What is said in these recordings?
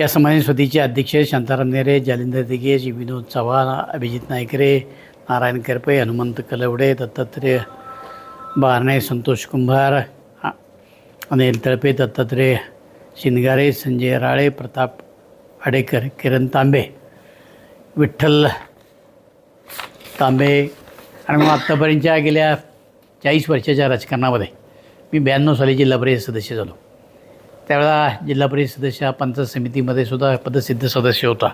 या समाधी समितीचे अध्यक्ष शांताराम नेरे जालिंदर दिगे जी विनोद चव्हाण अभिजित नायकरे नारायण करपे हनुमंत कलवडे दत्तात्रय बारणे संतोष कुंभार अनिल तळपे दत्तात्रय शिंदगारे संजय राळे प्रताप आडेकर किरण तांबे विठ्ठल तांबे. आणि मग आत्तापर्यंतच्या गेल्या चाळीस वर्षाच्या राजकारणामध्ये मी ब्याण्णव साली जिल्हा परिषद सदस्य झालो. त्यावेळेला जिल्हा परिषद सदस्य हा पंचायत समितीमध्ये सुद्धा पदसिद्ध सदस्य होता.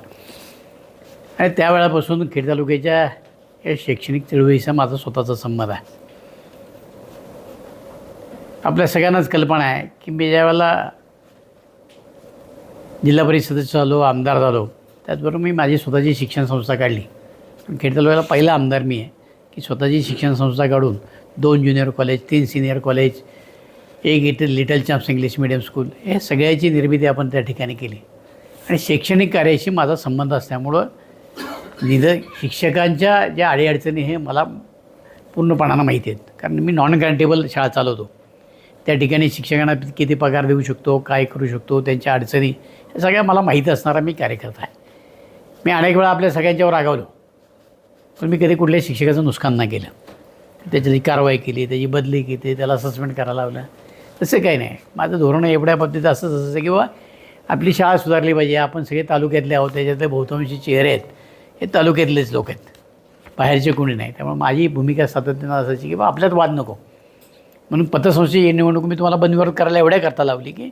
आणि त्यावेळापासून खेड तालुक्याच्या या शैक्षणिक चळवळीचा माझा स्वतःचा संबंध आहे. आपल्या सगळ्यांनाच कल्पना आहे की मी ज्यावेळेला जिल्हा परिषद सदस्य झालो आमदार झालो त्याचबरोबर मी माझी स्वतःची शिक्षण संस्था काढली. खेड तालुक्याला पहिला आमदार मी आहे की स्वतःची शिक्षण संस्था काढून दोन ज्युनियर कॉलेज तीन सिनियर कॉलेज एक इथे little champs English medium school हे सगळ्याची निर्मिती आपण त्या ठिकाणी केली. आणि शैक्षणिक कार्याशी माझा संबंध असल्यामुळं निध शिक्षकांच्या ज्या अडीअडचणी हे मला पूर्णपणानं माहिती आहेत. कारण मी नॉन ग्रँटेबल शाळा चालवतो. त्या ठिकाणी शिक्षकांना किती पगार देऊ शकतो काय करू शकतो त्यांच्या अडचणी हे सगळ्या मला माहीत असणारा मी कार्यकर्ता आहे. मी अनेक वेळा आपल्या सगळ्यांच्यावर रागावलो. पण मी कधी कुठल्याही शिक्षकाचं नुकसान नाही केलं. त्याच्याची कारवाई केली त्याची बदली केली त्याला सस्पेंड करायला लावलं. तसं काही नाही. माझं धोरण एवढ्या बाबतीत असंच असं की आपली शाळा सुधारली पाहिजे. आपण सगळे तालुक्यातले आहोत. त्याच्यातले बहुतांशी चेहरे आहेत. हे तालुक्यातलेच लोक आहेत. बाहेरचे कोणी नाही. त्यामुळे माझी भूमिका सातत्यानं असायची की बा आपल्यात वाद नको. म्हणून पतसंस्थेची निवडणूक मी तुम्हाला बंदविरोध करायला एवढ्या करता लावली की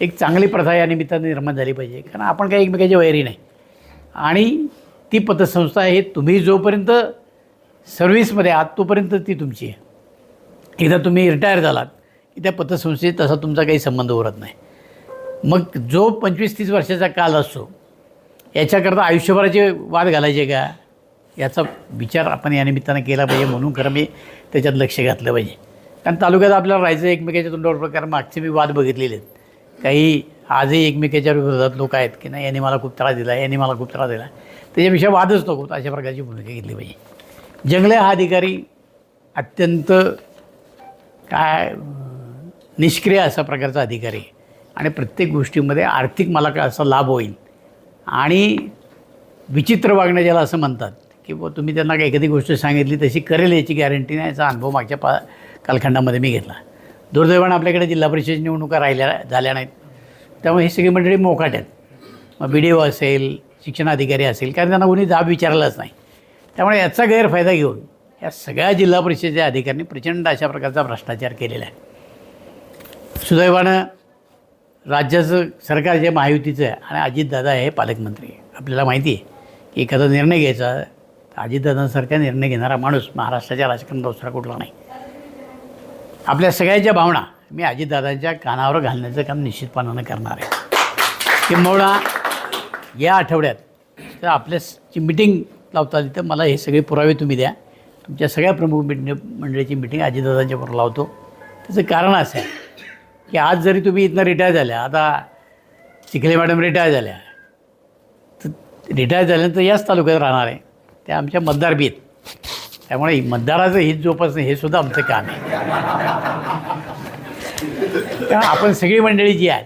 एक चांगली प्रथा या निमित्तानं निर्माण झाली पाहिजे. कारण आपण काही एकमेकाची वैरी नाही. आणि ती पतसंस्था हे तुम्ही जोपर्यंत सर्व्हिसमध्ये आहात तोपर्यंत ती तुमची आहे. एकदा तुम्ही रिटायर झालात त्या पतसंस्थेत तसा तुमचा काही संबंध उरत नाही. मग जो पंचवीस तीस वर्षाचा काल असतो याच्याकरता आयुष्यभराचे वाद घालायचे का? याचा विचार आपण या निमित्तानं केला पाहिजे. म्हणून खरं मी त्याच्यात लक्ष घातलं पाहिजे. कारण तालुक्यात आपल्याला राहायचं एकमेकाच्या तोंडावर प्रकार मागचे मी वाद बघितलेले आहेत. काही आजही एकमेकाच्या विरोधात लोक आहेत की नाही यांनी मला खूप त्रास दिला यांनी मला खूप त्रास दिला. त्याच्यापेक्षा वादच नको. अशा प्रकारची भूमिका घेतली पाहिजे. जंगले हा अधिकारी अत्यंत काय निष्क्रिय असा प्रकारचा अधिकारी. आहे आणि प्रत्येक गोष्टीमध्ये आर्थिक मला काय असा लाभ होईल. आणि विचित्र वागणं ज्याला असं म्हणतात की बुवा तुम्ही त्यांना काही एखादी गोष्ट सांगितली तशी करेल याची गॅरंटी नाही याचा अनुभव मागच्या पा कालखंडामध्ये मी घेतला. दुर्दैवानं आपल्याकडे जिल्हा परिषद निवडणुका राहिल्या झाल्या नाहीत. त्यामुळे ही सगळी मंडळी मोकाट आहेत. मग बी डी ओ असेल शिक्षणाधिकारी असेल कारण त्यांना कोणी जाब विचारलाच नाही. त्यामुळे याचा गैरफायदा घेऊन या सगळ्या जिल्हा परिषदेच्या अधिकाऱ्यांनी प्रचंड अशा प्रकारचा भ्रष्टाचार केलेला आहे. सुदैवानं राज्याचं सरकार जे महायुतीचं आहे आणि अजितदादा हे पालकमंत्री आहे. आपल्याला माहिती आहे की एखादा निर्णय घ्यायचा अजितदादांसारखा निर्णय घेणारा माणूस महाराष्ट्राच्या राजकारणात दुसरा कुठला नाही. आपल्या सगळ्यांच्या भावना मी अजितदादांच्या कानावर घालण्याचं काम निश्चितपणानं करणार आहे. किंबहुना या आठवड्यात तर आपल्याची मिटिंग लावता आली तर मला हे सगळे पुरावे तुम्ही द्या. तुमच्या सगळ्या प्रमुख मिट मंडळीची मिटिंग अजितदादांच्या बरोबर लावतो. त्याचं कारण असं आहे की आज जरी तुम्ही इथनं रिटायर झाल्या आता चिखले मॅडम रिटायर झाल्या तर रिटायर झाल्यानंतर याच तालुक्यात राहणार आहे त्या आमच्या मतदार बी आहेत. त्यामुळे मतदाराचं हित जोपासणं हे सुद्धा आमचं काम आहे. त्यामुळे आपण सगळी मंडळी जी आहेत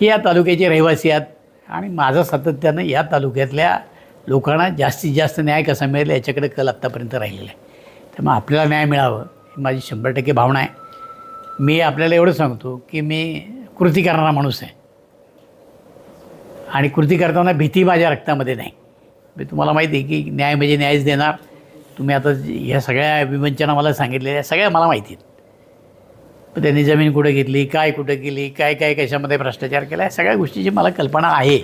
ही या तालुक्याचे रहिवासी आहेत आणि माझं सातत्यानं या तालुक्यातल्या लोकांना जास्तीत जास्त न्याय कसा मिळेल याच्याकडे कल आत्तापर्यंत राहिलेला आहे. त्यामुळे आपल्याला न्याय मिळावं ही माझी शंभर टक्के भावना आहे. मी आपल्याला एवढं सांगतो की मी कृती करणारा माणूस आहे. आणि कृती करताना भीती माझ्या रक्तामध्ये नाही. मी तुम्हाला माहिती आहे की न्याय म्हणजे न्यायच देणार. तुम्ही आता ह्या सगळ्या विवंचना मला सांगितलेल्या सगळ्या मला माहिती आहेत. पण त्यांनी जमीन कुठं घेतली काय कुठं केली काय काय कशामध्ये भ्रष्टाचार केला या सगळ्या गोष्टीची मला कल्पना आहे.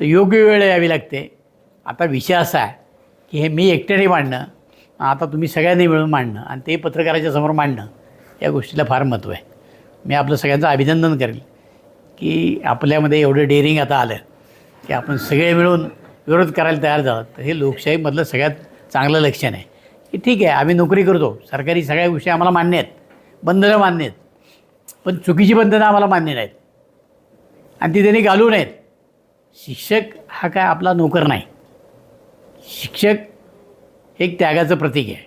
तर योग्य वेळ यावी लागते. आता विषय असा आहे की हे मी एकट्याने मांडणं आता तुम्ही सगळ्यांनी मिळून मांडणं आणि ते पत्रकाराच्या समोर मांडणं या गोष्टीला फार महत्त्व आहे. मी आपलं सगळ्यांचं अभिनंदन करेल की आपल्यामध्ये एवढं डेअरिंग आता आलं की आपण सगळे मिळून विरोध करायला तयार झालात. तर हे लोकशाहीमधलं सगळ्यात चांगलं लक्षण आहे. की ठीक आहे आम्ही नोकरी करतो. सरकारी सगळ्या गोष्टी आम्हाला मान्य आहेत. बंधनं मान्य आहेत. पण चुकीची बंधनं आम्हाला मान्य नाहीत. आणि ती त्यांनी घालू नयेत. शिक्षक हा काय आपला नोकर नाही. शिक्षक एक त्यागाचं प्रतीक आहे.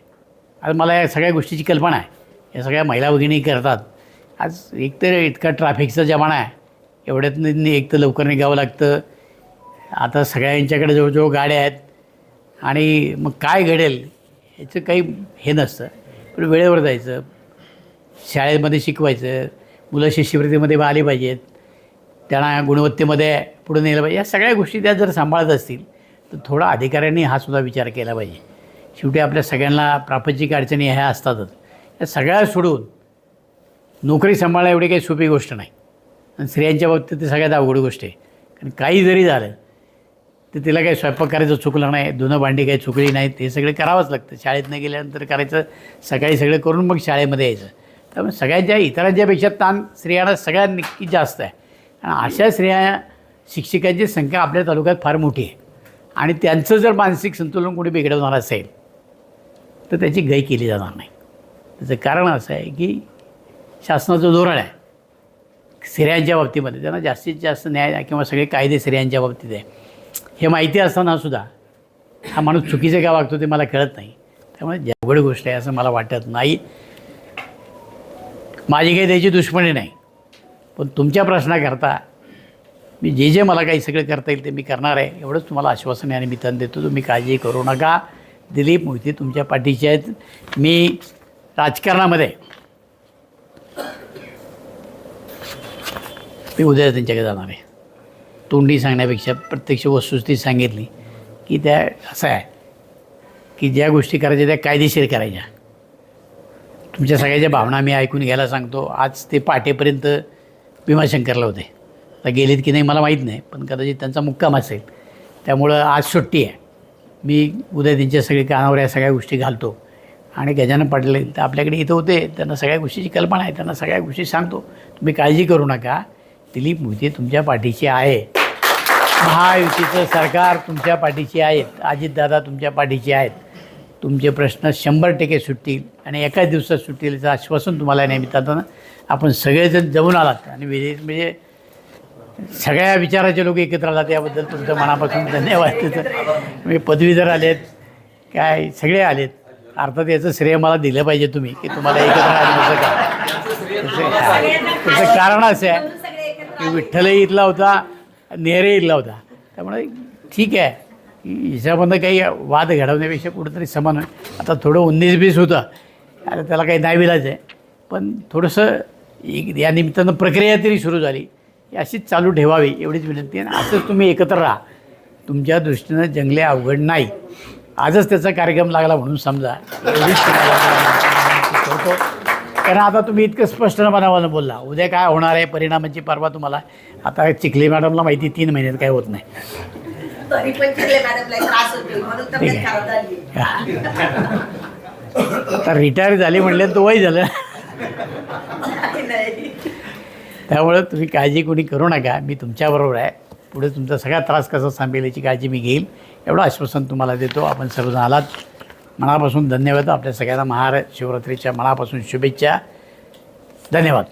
आज मला या सगळ्या गोष्टीची कल्पना आहे. या सगळ्या महिला भगिनी करतात. आज एकतर इतका ट्रॅफिकचा जमाना आहे. एवढ्यात एक तर लवकर निघावं लागतं. आता सगळ्यांच्याकडे जवळजवळ गाड्या आहेत. आणि मग काय घडेल याचं काही हे नसतं. पण वेळेवर जायचं. शाळेमध्ये शिकवायचं. मुलं शिष्यवृत्तीमध्ये आली पाहिजेत. त्यांना गुणवत्तेमध्ये पुढे नेलं पाहिजे. या सगळ्या गोष्टी त्या जर सांभाळत असतील तर थोडा अधिकाऱ्यांनी हा सुद्धा विचार केला पाहिजे. शेवटी आपल्या सगळ्यांना प्रापंचिक अडचणी ह्या असतातच. या सगळ्या सोडून नोकरी सांभाळणं एवढी काही सोपी गोष्ट नाही. आणि स्त्रियांच्या बाबतीत ती सगळ्यात अवघड गोष्ट आहे. कारण काही जरी झालं तर तिला काही स्वयंपाक करायचं चुकलं नाही धुणं भांडी काही चुकली नाहीत हे सगळे करावंच लागतं. शाळेत नाही गेल्यानंतर करायचं सकाळी सगळं करून मग शाळेमध्ये यायचं. त्यामुळे सगळ्यांच्या इतरांच्यापेक्षा ताण स्त्रियांना सगळ्यात नक्की जास्त आहे. आणि अशा स्त्रिया शिक्षकांची संख्या आपल्या तालुक्यात फार मोठी आहे. आणि त्यांचं जर मानसिक संतुलन कोणी बिघडवणार असेल तर त्याची गय केली जाणार नाही. त्याचं कारण असं आहे की शासनाचं धोरण आहे. स्त्रियांच्या बाबतीमध्ये त्यांना जास्तीत जास्त न्याय किंवा सगळे कायदे स्त्रियांच्या बाबतीत आहे. हे माहिती असताना सुद्धा हा माणूस चुकीचं का वागतो ते मला कळत नाही. त्यामुळे जी अवघड गोष्ट आहे असं मला वाटत नाही. माझी काही त्याची दुश्मनी नाही. पण तुमच्या प्रश्नाकरता मी जे जे मला काही सगळं करता येईल ते मी करणार आहे. एवढंच तुम्हाला आश्वासन या निमित्तानं देतो. तुम्ही काळजी करू नका. दिलीप मोहिते तुमच्या पाठीचे आहेत. मी राजकारणामध्ये. मी उद्या त्यांच्याकडे जाणार आहे. तोंडी सांगण्यापेक्षा प्रत्यक्ष वस्तुस्थिती सांगितली की त्या असं आहे की ज्या गोष्टी करायच्या त्या कायदेशीर करायच्या. तुमच्या सगळ्याच्या भावना मी ऐकून घ्यायला सांगतो. आज ते पहाटेपर्यंत भीमाशंकरला होते. आता गेलेत की नाही मला माहीत नाही पण कदाचित त्यांचा मुक्काम असेल. त्यामुळं आज सुट्टी आहे. मी उद्या त्यांच्या सगळे कानावर या सगळ्या गोष्टी घालतो. आणि गजानन पाटील तर आपल्याकडे इथं होते त्यांना सगळ्या गोष्टीची कल्पना आहे त्यांना सगळ्या गोष्टी सांगतो. तुम्ही काळजी करू नका. दिलीप मोदी तुमच्या पाठीशी आहे. महायुतीचं सरकार तुमच्या पाठीशी आहेत अजितदादा तुमच्या पाठीशी आहेत. तुमचे प्रश्न शंभर टक्के सुटतील आणि एकाच दिवसात सुटतील याचं आश्वासन तुम्हाला या निमित्तानं आपण सगळेजण जमून आलात. आणि विजय म्हणजे सगळ्या विचाराचे लोक एकत्र आलात याबद्दल तुमचं मनापासून धन्यवाद. तिथं म्हणजे पदवीधर आलेत काय सगळे आलेत. अर्थात याचं श्रेय मला दिलं पाहिजे तुम्ही की तुम्हाला एकत्र आणण्याचं का? त्याचं कारण असं आहे की विठ्ठलही इथला होता नेहरे इथला होता. त्यामुळे ठीक आहे. हिच्यामधनं काही वाद घडवण्यापेक्षा कुठंतरी समान होईल आता थोडं उन्नीस बीस होतं. आता त्याला काही नाही विलाज आहे. पण थोडंसं एक या निमित्तानं प्रक्रिया तरी सुरू झाली. अशीच चालू ठेवावी एवढीच विनंती आहे. आणि असंच तुम्ही एकत्र राहा. तुमच्या दृष्टीनं जंगले अवघड नाही. आजच त्याचा कार्यक्रम लागला म्हणून समजा. करतो कारण आता तुम्ही इतकं स्पष्ट मनावानं बोलला. उद्या काय होणार आहे परिणामाची परवा तुम्हाला. आता चिखली मॅडमला माहिती तीन महिन्यात काय होत नाही. आता रिटायर झाली म्हणले तो वय झालं. त्यामुळं तुम्ही काळजी कोणी करू नका. मी तुमच्याबरोबर आहे. पुढे तुमचा सगळा त्रास कसा सांभेल याची काळजी मी घेईल. एवढं आश्वासन तुम्हाला देतो. आपण सर्वजण आलात. मनापासून धन्यवाद. आपल्या सगळ्यांना महार शिवरात्रीच्या मनापासून शुभेच्छा. धन्यवाद.